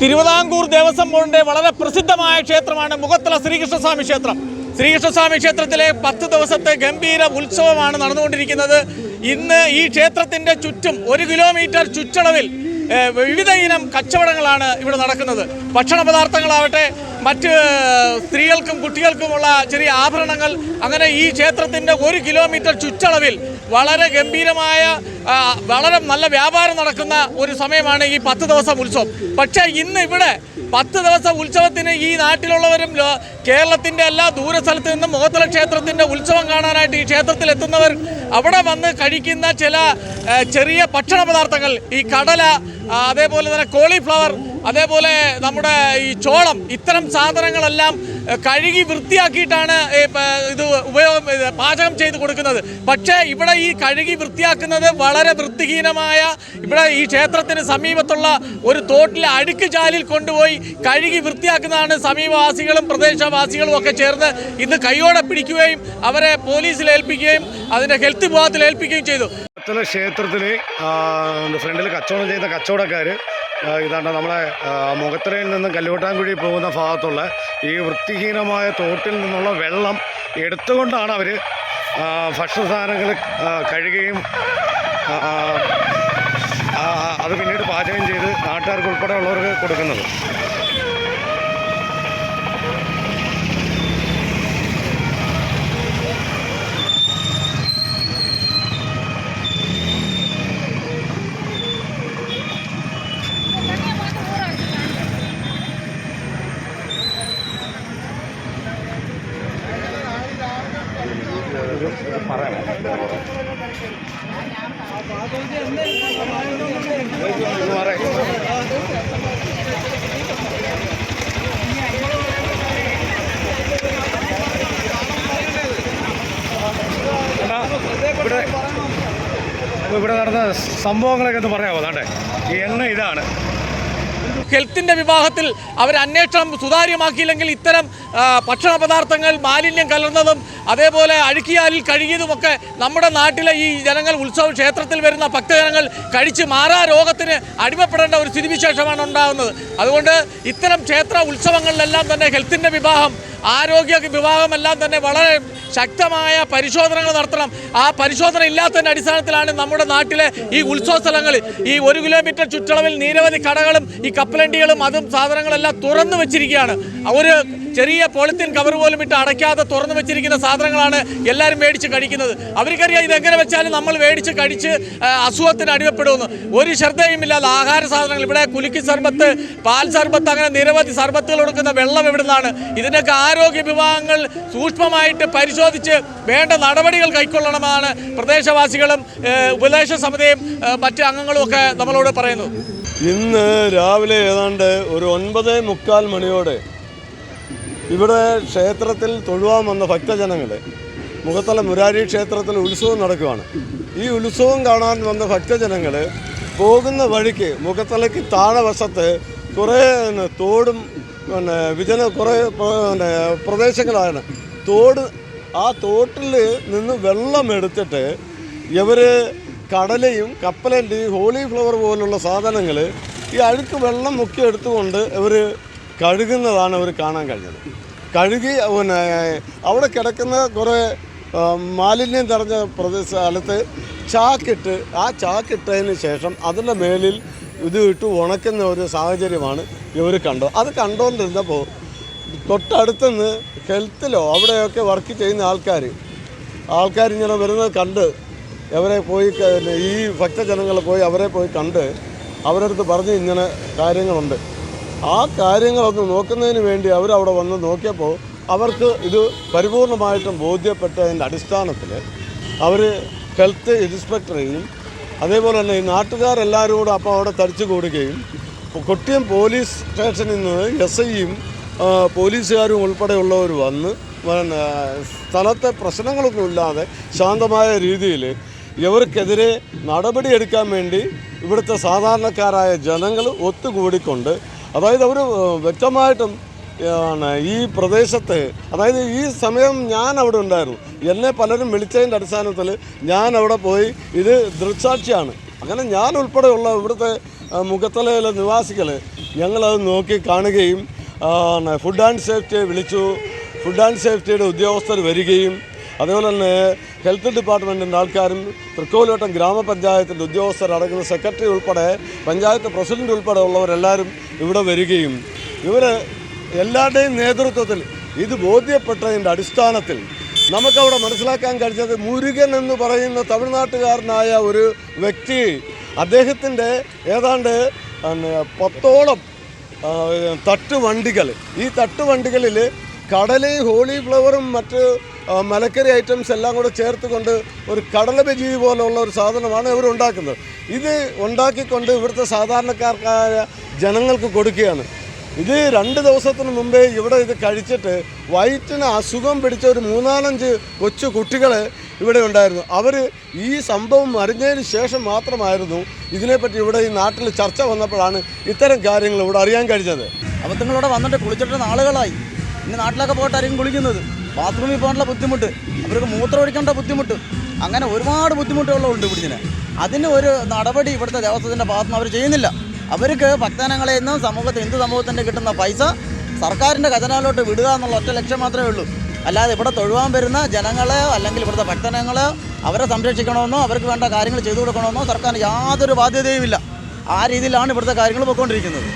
തിരുവിതാംകൂർ ദേവസ്വം ബോർഡിന്റെ വളരെ പ്രസിദ്ധമായ ക്ഷേത്രമാണ് മുഖത്തല ശ്രീകൃഷ്ണസ്വാമി ക്ഷേത്രം. ശ്രീകൃഷ്ണസ്വാമി ക്ഷേത്രത്തിലെ പത്ത് ദിവസത്തെ ഗംഭീര ഉത്സവമാണ് നടന്നുകൊണ്ടിരിക്കുന്നത്. ഇന്ന് ഈ ക്ഷേത്രത്തിന്റെ ചുറ്റും ഒരു കിലോമീറ്റർ ചുറ്റളവിൽ വിവിധ ഇനം കച്ചവടങ്ങളാണ് ഇവിടെ നടക്കുന്നത്. ഭക്ഷണ പദാർത്ഥങ്ങളാവട്ടെ മറ്റ് സ്ത്രീകൾക്കും കുട്ടികൾക്കുമുള്ള ചെറിയ ആഭരണങ്ങൾ അങ്ങനെ ഈ ക്ഷേത്രത്തിന്റെ ഒരു കിലോമീറ്റർ ചുറ്റളവിൽ വളരെ ഗംഭീരമായ വളരെ നല്ല വ്യാപാരം നടക്കുന്ന ഒരു സമയമാണ് ഈ പത്ത് ദിവസം ഉത്സവം. പക്ഷേ ഇന്ന് ഇവിടെ പത്ത് ദിവസം ഉത്സവത്തിന് ഈ നാട്ടിലുള്ളവരും കേരളത്തിന്റെ എല്ലാ ദൂരസ്ഥലത്ത് നിന്നും മുഖത്തല ക്ഷേത്രത്തിന്റെ ഉത്സവം കാണാനായിട്ട് ഈ ക്ഷേത്രത്തിൽ എത്തുന്നവർ അവിടെ വന്ന് കഴിക്കുന്ന ചില ചെറിയ ഭക്ഷണ പദാർത്ഥങ്ങൾ ഈ കടല അതേപോലെ തന്നെ കോളിഫ്ലവർ അതേപോലെ നമ്മുടെ ഈ ചോളം ഇത്തരം സാധനങ്ങളെല്ലാം കഴുകി വൃത്തിയാക്കിയിട്ടാണ് ഉപയോഗം പാചകം ചെയ്ത് കൊടുക്കുന്നത്. പക്ഷേ ഇവിടെ ഈ കഴുകി വൃത്തിയാക്കുന്നത് വളരെ വൃത്തിഹീനമായ ഇവിടെ ഈ ക്ഷേത്രത്തിന് സമീപത്തുള്ള ഒരു തോട്ടിലെ അടുക്ക് ചാലിൽ കൊണ്ടുപോയി കഴുകി വൃത്തിയാക്കുന്നതാണ് സമീപവാസികളും പ്രദേശവാസികളും ഒക്കെ ചേർന്ന് ഇന്ന് കൈയോടെ പിടിക്കുകയും അവരെ പോലീസിൽ ഏൽപ്പിക്കുകയും അതിന്റെ ഹെൽത്ത് വിഭാഗത്തിൽ ഏൽപ്പിക്കുകയും ചെയ്തു. ക്ഷേത്രത്തിൽ ഫ്രണ്ടിൽ കച്ചവടം ചെയ്ത കച്ചവടക്കാർ ഇതാണ്ട് നമ്മളെ മുഖത്തറയിൽ നിന്നും കല്ലുവട്ടാൻകുഴി പോകുന്ന ഭാഗത്തുള്ള ഈ വൃത്തിഹീനമായ തോട്ടിൽ നിന്നുള്ള വെള്ളം എടുത്തുകൊണ്ടാണ് അവർ ഭക്ഷണ സാധനങ്ങൾ കഴുകുകയും അത് പിന്നീട് പാചകം ചെയ്ത് നാട്ടുകാർക്ക് ഉൾപ്പെടെ ഉള്ളവർക്ക് കൊടുക്കുന്നത്. ഇവിടെ ഇവിടെ നടന്ന സംഭവങ്ങളൊക്കെ ഒന്ന് പറയാമോ? അതാണ്ടേ. ഈ എണ്ണ ഇതാണ്. ഹെൽത്തിന്റെ വിഭാഗത്തിൽ അവർ അന്വേഷണം സുതാര്യമാക്കിയില്ലെങ്കിൽ ഇത്തരം ഭക്ഷണ പദാർത്ഥങ്ങൾ മാലിന്യം കലർന്നതും അതേപോലെ അഴുക്കിയാലിൽ കഴുകിയതുമൊക്കെ നമ്മുടെ നാട്ടിലെ ഈ ജനങ്ങൾ ഉത്സവ ക്ഷേത്രത്തിൽ വരുന്ന ഭക്തജനങ്ങൾ കഴിച്ച് മാറാ രോഗത്തിന് അടിമപ്പെടേണ്ട ഒരു സ്ഥിതിവിശേഷമാണ് ഉണ്ടാകുന്നത്. അതുകൊണ്ട് ഇത്തരം ക്ഷേത്ര ഉത്സവങ്ങളിലെല്ലാം തന്നെ ഹെൽത്തിന്റെ വിഭാഗം ആരോഗ്യ വിഭാഗമെല്ലാം തന്നെ വളരെ ശക്തമായ പരിശോധനകൾ നടത്തണം. ആ പരിശോധന ഇല്ലാത്തതിന്റെ അടിസ്ഥാനത്തിലാണ് നമ്മുടെ നാട്ടിലെ ഈ ഉത്സവ സ്ഥലങ്ങളിൽ ഈ ഒരു കിലോമീറ്റർ ചുറ്റളവിൽ നിരവധി കടകളും ഈ കപ്പലണ്ടികളും അതും സാധനങ്ങളെല്ലാം തുറന്നു വെച്ചിരിക്കുകയാണ്. ഒരു ചെറിയ പോളിത്തീൻ കവർ പോലും ഇട്ട് അടയ്ക്കാതെ തുറന്നു വെച്ചിരിക്കുന്ന സാധനങ്ങളാണ് എല്ലാവരും മേടിച്ച് കഴിക്കുന്നത്. അവർക്കറിയാം ഇതെങ്ങനെ വെച്ചാലും നമ്മൾ മേടിച്ച് കഴിച്ച് അസുഖത്തിന് അടിമപ്പെടുമെന്ന് ഒരു ശ്രദ്ധയും ഇല്ലാതെ ആഹാര സാധനങ്ങൾ ഇവിടെ കുലുക്കി സർബത്ത് പാൽ സർബത്ത് അങ്ങനെ നിരവധി സർബത്തുകൾ കൊടുക്കുന്ന വെള്ളം ഇവിടുന്നാണ് ഇതിനൊക്കെ ആരോഗ്യ വിഭാഗങ്ങൾ സൂക്ഷ്മമായിട്ട് പരിശോധിച്ച് വേണ്ട നടപടികൾ കൈക്കൊള്ളണമെന്നാണ് പ്രദേശവാസികളും ഉപദേശ സമിതിയും മറ്റ് അംഗങ്ങളും ഒക്കെ നമ്മളോട് പറയുന്നത്. ഇന്ന് രാവിലെ ഏതാണ്ട് ഒരു ഒൻപത് മുക്കാൽ മണിയോടെ ഇവിടെ ക്ഷേത്രത്തിൽ തൊഴുവാൻ വന്ന ഭക്തജനങ്ങൾ മുഖത്തല മുരാരി ക്ഷേത്രത്തിൽ ഉത്സവം നടക്കുകയാണ് ഈ ഉത്സവം കാണാൻ വന്ന ഭക്തജനങ്ങൾ പോകുന്ന വഴിക്ക് മുഖത്തലയ്ക്ക് താഴെ വശത്ത് കുറേ തോടും പിന്നെ വിജന കുറേ പിന്നെ പ്രദേശങ്ങളാണ്. തോട് ആ തോട്ടിൽ നിന്ന് വെള്ളം എടുത്തിട്ട് ഇവർ കടലയും കപ്പലന്റെയും ഹോളി ഫ്ലവർ പോലുള്ള സാധനങ്ങൾ ഈ അഴുക്ക് വെള്ളം മുക്കി എടുത്തുകൊണ്ട് ഇവർ കഴുകുന്നതാണ് അവർ കാണാൻ കഴിഞ്ഞത്. കഴുകി പിന്നെ അവിടെ കിടക്കുന്ന കുറേ മാലിന്യം നിറഞ്ഞ പ്രദേശ സ്ഥലത്ത് ചാക്കിട്ട് ആ ചാക്കിട്ടതിന് ശേഷം അതിന്റെ മേലിൽ ഇത് ഇട്ട് ഉണക്കുന്ന ഒരു സാഹചര്യമാണ് ഇവർ കണ്ടത്. അത് കണ്ടുകൊണ്ടിരുന്നപ്പോൾ തൊട്ടടുത്തുനിന്ന് ഹെൽത്തിലോ അവിടെയൊക്കെ വർക്ക് ചെയ്യുന്ന ആൾക്കാർ ആൾക്കാർ ഇങ്ങനെ വരുന്നത് കണ്ട് അവരെ പോയി ഈ ഭക്തജനങ്ങൾ പോയി അവരെ പോയി കണ്ട് അവരടുത്ത് പറഞ്ഞ് ഇങ്ങനെ കാര്യങ്ങളുണ്ട്. ആ കാര്യങ്ങളൊന്ന് നോക്കുന്നതിന് വേണ്ടി അവരവിടെ വന്ന് നോക്കിയപ്പോൾ അവർക്ക് ഇത് പരിപൂർണമായിട്ടും ബോധ്യപ്പെട്ടതിന്റെ അടിസ്ഥാനത്തിൽ അവർ ഹെൽത്ത് ഇൻസ്പെക്ടറെയും അതേപോലെ തന്നെ ഈ നാട്ടുകാരെല്ലാവരും കൂടെ അപ്പോൾ അവിടെ തടിച്ചു കൂടുകയും കൊട്ടിയം പോലീസ് സ്റ്റേഷനിൽ നിന്ന് എസ് ഐയും പോലീസുകാരും ഉൾപ്പെടെയുള്ളവർ വന്ന് പിന്നെ സ്ഥലത്തെ പ്രശ്നങ്ങളൊന്നും ഇല്ലാതെ ശാന്തമായ രീതിയിൽ ഇവർക്കെതിരെ നടപടിയെടുക്കാൻ വേണ്ടി ഇവിടുത്തെ സാധാരണക്കാരായ ജനങ്ങൾ ഒത്തുകൂടിക്കൊണ്ട് അതായത് അവർ വ്യക്തമായിട്ടും ഈ പ്രദേശത്ത് അതായത് ഈ സമയം ഞാൻ അവിടെ ഉണ്ടായിരുന്നു. എന്നെ പലരും വിളിച്ചതിന്റെ അടിസ്ഥാനത്തിൽ ഞാൻ അവിടെ പോയി ഇത് ദൃക്സാക്ഷിയാണ്. അങ്ങനെ ഞാൻ ഉൾപ്പെടെയുള്ള ഇവിടുത്തെ മുഖത്തലയിലെ നിവാസികൾ ഞങ്ങളത് നോക്കി കാണുകയും ഫുഡ് ആൻഡ് സേഫ്റ്റിയെ വിളിച്ചു. ഫുഡ് ആൻഡ് സേഫ്റ്റിയുടെ ഉദ്യോഗസ്ഥർ വരികയും അതുപോലെ തന്നെ ഹെൽത്ത് ഡിപ്പാർട്ട്മെന്റിന്റെ ആൾക്കാരും തൃക്കോലോട്ടം ഗ്രാമപഞ്ചായത്തിന്റെ ഉദ്യോഗസ്ഥരടങ്ങുന്ന സെക്രട്ടറി ഉൾപ്പെടെ പഞ്ചായത്ത് പ്രസിഡന്റ് ഉൾപ്പെടെ ഉള്ളവരെല്ലാവരും ഇവിടെ വരികയും ഇവർ എല്ലാവരുടെയും നേതൃത്വത്തിൽ ഇത് ബോധ്യപ്പെട്ടതിന്റെ അടിസ്ഥാനത്തിൽ നമുക്കവിടെ മനസ്സിലാക്കാൻ കഴിഞ്ഞത് മുരുകൻ എന്ന് പറയുന്ന തമിഴ്നാട്ടുകാരനായ ഒരു വ്യക്തി അദ്ദേഹത്തിന്റെ ഏതാണ്ട് പത്തോളം തട്ടുവണ്ടികൾ. ഈ തട്ടുവണ്ടികളിൽ കടലയും ഹോളി ഫ്ലവറും മറ്റ് മലക്കറി ഐറ്റംസ് എല്ലാം കൂടെ ചേർത്തുകൊണ്ട് ഒരു കടല ബജി പോലുള്ള ഒരു സാധനമാണ് ഇവർ ഉണ്ടാക്കുന്നത്. ഇത് ഉണ്ടാക്കിക്കൊണ്ട് ഇവിടുത്തെ സാധാരണക്കാർക്കായ ജനങ്ങൾക്ക് കൊടുക്കുകയാണ്. ഇത് രണ്ട് ദിവസത്തിന് മുമ്പേ ഇവിടെ ഇത് കഴിച്ചിട്ട് വയറ്റിന് അസുഖം പിടിച്ച ഒരു മൂന്നാലഞ്ച് കൊച്ചു കുട്ടികൾ ഇവിടെ ഉണ്ടായിരുന്നു. അവർ ഈ സംഭവം അറിഞ്ഞതിന് ശേഷം മാത്രമായിരുന്നു ഇതിനെപ്പറ്റി ഇവിടെ ഈ നാട്ടിൽ ചർച്ച വന്നപ്പോഴാണ് ഇത്തരം കാര്യങ്ങൾ ഇവിടെ അറിയാൻ കഴിഞ്ഞത്. അബദ്ധങ്ങളിവിടെ വന്നിട്ട് കുളിച്ചിട്ട് നാളുകളായി. ഇന്ന് നാട്ടിലൊക്കെ പോയിട്ടായിരിക്കും കുളിക്കുന്നത്? ബാത്റൂമിൽ പോകാനുള്ള ബുദ്ധിമുട്ട്. അവർക്ക് മൂത്രം ഒഴിക്കേണ്ട ബുദ്ധിമുട്ട്. അങ്ങനെ ഒരുപാട് ബുദ്ധിമുട്ടുകളുണ്ട് ഇവിടുന്ന്. അതിന് ഒരു നടപടി ഇവിടുത്തെ ദേവസ്വത്തിന്റെ ഭാഗത്തുനിന്ന് അവർ ചെയ്യുന്നില്ല. അവർക്ക് ഭക്തജനങ്ങളിൽ നിന്ന് സമൂഹത്തിൽ ഹിന്ദു സമൂഹത്തിന്റെ കിട്ടുന്ന പൈസ സർക്കാരിന്റെ ഖജനാവിലോട്ട് വിടുക എന്നുള്ള ഒറ്റ ലക്ഷ്യം മാത്രമേ ഉള്ളൂ. അല്ലാതെ ഇവിടെ തൊഴുവാൻ വരുന്ന ജനങ്ങളെ അല്ലെങ്കിൽ ഇവിടുത്തെ ഭക്തജനങ്ങളെ അവരെ സംരക്ഷിക്കണമെന്നോ അവർക്ക് വേണ്ട കാര്യങ്ങൾ ചെയ്തു കൊടുക്കണമെന്നോ സർക്കാരിന് യാതൊരു ബാധ്യതയുമില്ല. ആ രീതിയിലാണ് ഇവിടുത്തെ കാര്യങ്ങൾ പോയിക്കൊണ്ടിരിക്കുന്നത്.